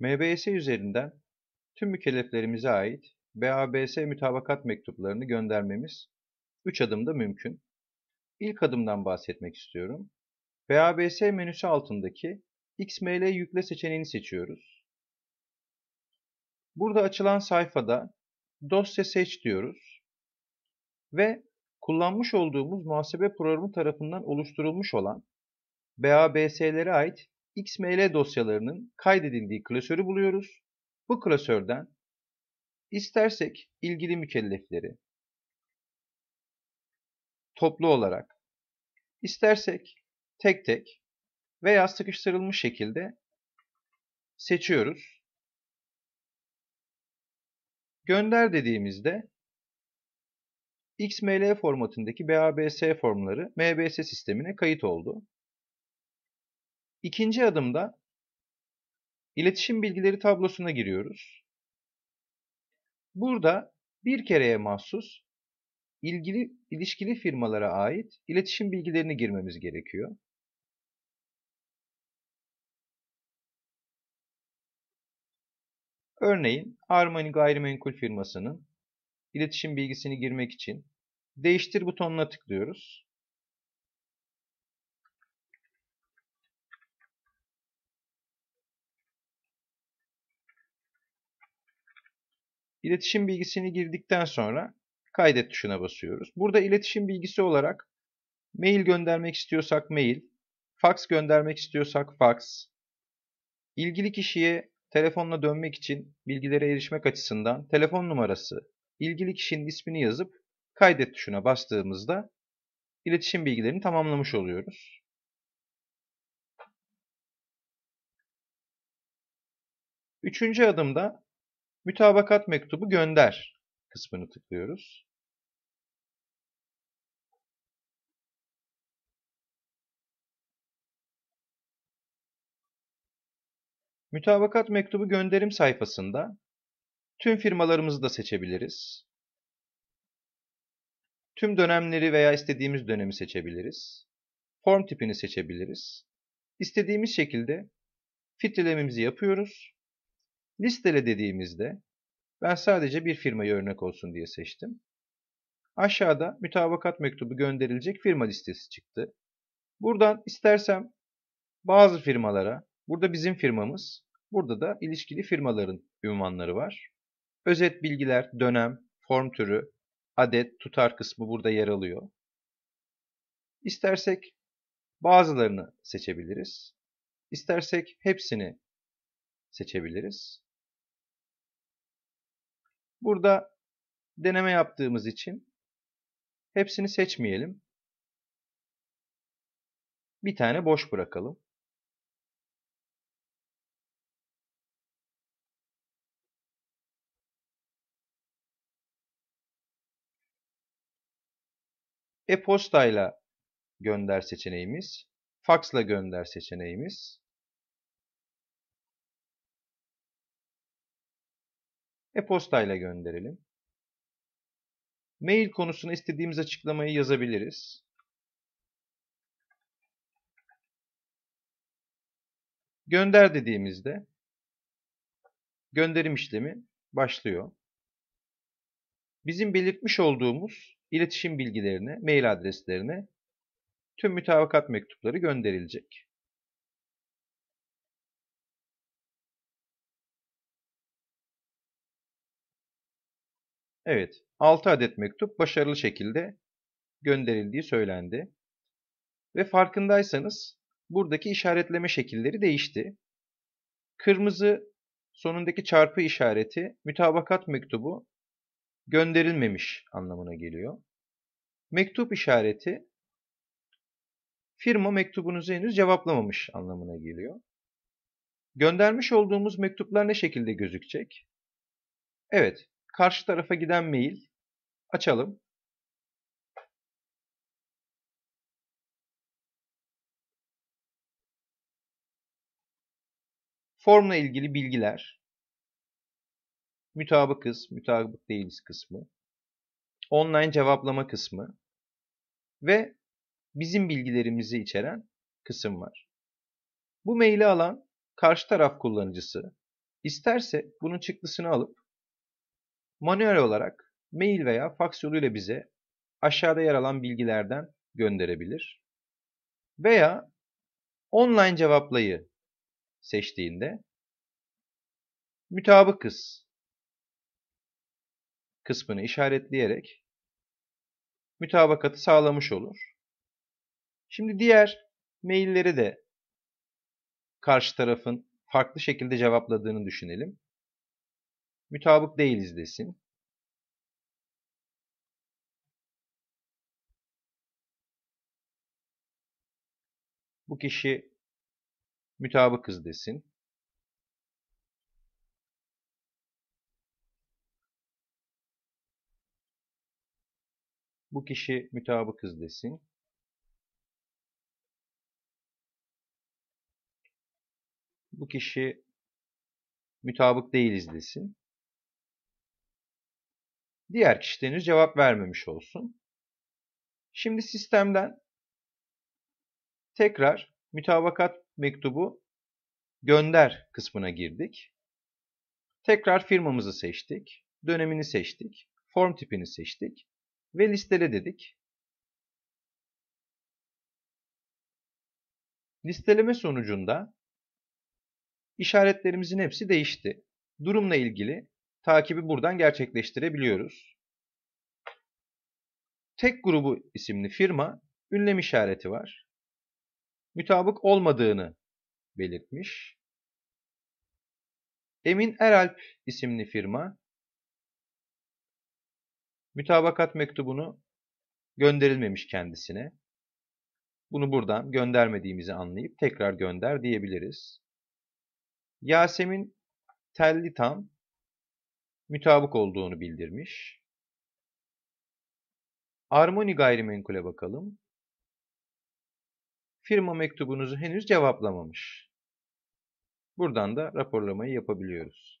MBS üzerinden tüm mükelleflerimize ait BABS mütabakat mektuplarını göndermemiz 3 adımda mümkün. İlk adımdan bahsetmek istiyorum. BABS menüsü altındaki XML yükle seçeneğini seçiyoruz. Burada açılan sayfada dosya seç diyoruz. Ve kullanmış olduğumuz muhasebe programı tarafından oluşturulmuş olan BABS'lere ait XML dosyalarının kaydedildiği klasörü buluyoruz. Bu klasörden istersek ilgili mükellefleri toplu olarak, istersek tek tek veya sıkıştırılmış şekilde seçiyoruz. Gönder dediğimizde XML formatındaki BABS formları MBS sistemine kayıt oldu. İkinci adımda iletişim bilgileri tablosuna giriyoruz. Burada bir kereye mahsus ilgili ilişkili firmalara ait iletişim bilgilerini girmemiz gerekiyor. Örneğin Armani Gayrimenkul firmasının iletişim bilgisini girmek için değiştir butonuna tıklıyoruz. İletişim bilgisini girdikten sonra kaydet tuşuna basıyoruz. Burada iletişim bilgisi olarak mail göndermek istiyorsak mail, fax göndermek istiyorsak fax, ilgili kişiye telefonla dönmek için bilgilere erişmek açısından telefon numarası, ilgili kişinin ismini yazıp kaydet tuşuna bastığımızda iletişim bilgilerini tamamlamış oluyoruz. Üçüncü adımda mütabakat mektubu gönder kısmını tıklıyoruz. Mütabakat mektubu gönderim sayfasında tüm firmalarımızı da seçebiliriz. Tüm dönemleri veya istediğimiz dönemi seçebiliriz. Form tipini seçebiliriz. İstediğimiz şekilde filtrelememizi yapıyoruz. Listele dediğimizde ben sadece bir firmayı örnek olsun diye seçtim. Aşağıda mütabakat mektubu gönderilecek firma listesi çıktı. Buradan istersem bazı firmalara Burada bizim firmamız, burada da ilişkili firmaların ünvanları var. Özet bilgiler, dönem, form türü, adet, tutar kısmı burada yer alıyor. İstersek bazılarını seçebiliriz. İstersek hepsini seçebiliriz. Burada deneme yaptığımız için hepsini seçmeyelim. Bir tane boş bırakalım. e-postayla gönder seçeneğimiz, faksla gönder seçeneğimiz, e-postayla gönderelim. Mail konusuna istediğimiz açıklamayı yazabiliriz. Gönder dediğimizde gönderim işlemi başlıyor. Bizim belirtmiş olduğumuz iletişim bilgilerine, mail adreslerine tüm mütabakat mektupları gönderilecek. Evet, 6 adet mektup başarılı şekilde gönderildiği söylendi. Ve farkındaysanız buradaki işaretleme şekilleri değişti. Kırmızı sonundaki çarpı işareti mütabakat mektubu gönderilmemiş anlamına geliyor. Mektup işareti firma mektubunuzu henüz cevaplamamış anlamına geliyor. Göndermiş olduğumuz mektuplar ne şekilde gözükecek? Evet, karşı tarafa giden mail açalım. Formla ilgili bilgiler, mütabıkız, mütabık değiliz kısmı, online cevaplama kısmı ve bizim bilgilerimizi içeren kısım var. Bu maili alan karşı taraf kullanıcısı İsterse bunun çıktısını alıp manuel olarak mail veya fax yoluyla bize aşağıda yer alan bilgilerden gönderebilir. Veya online cevaplayı seçtiğinde mütabıkız kısmını işaretleyerek mütabakatı sağlamış olur. Şimdi diğer mailleri de karşı tarafın farklı şekilde cevapladığını düşünelim. Mütabık değiliz desin. Bu kişi mütabıkız desin. Bu kişi mütabıkız desin. Bu kişi mütabık değiliz desin. Diğer kişi henüz cevap vermemiş olsun. Şimdi sistemden tekrar mütabakat mektubu gönder kısmına girdik. Tekrar firmamızı seçtik, dönemini seçtik, form tipini seçtik ve listele dedik. Listeleme sonucunda işaretlerimizin hepsi değişti. Durumla ilgili takibi buradan gerçekleştirebiliyoruz. Tek grubu isimli firma ünlem işareti var. Mütabık olmadığını belirtmiş. Emin Eralp isimli firma mütabakat mektubunu gönderilmemiş kendisine. Bunu buradan göndermediğimizi anlayıp tekrar gönder diyebiliriz. Yasemin Tellitan mütabık olduğunu bildirmiş. Armoni gayrimenkule bakalım. Firma mektubunuzu henüz cevaplamamış. Buradan da raporlamayı yapabiliyoruz.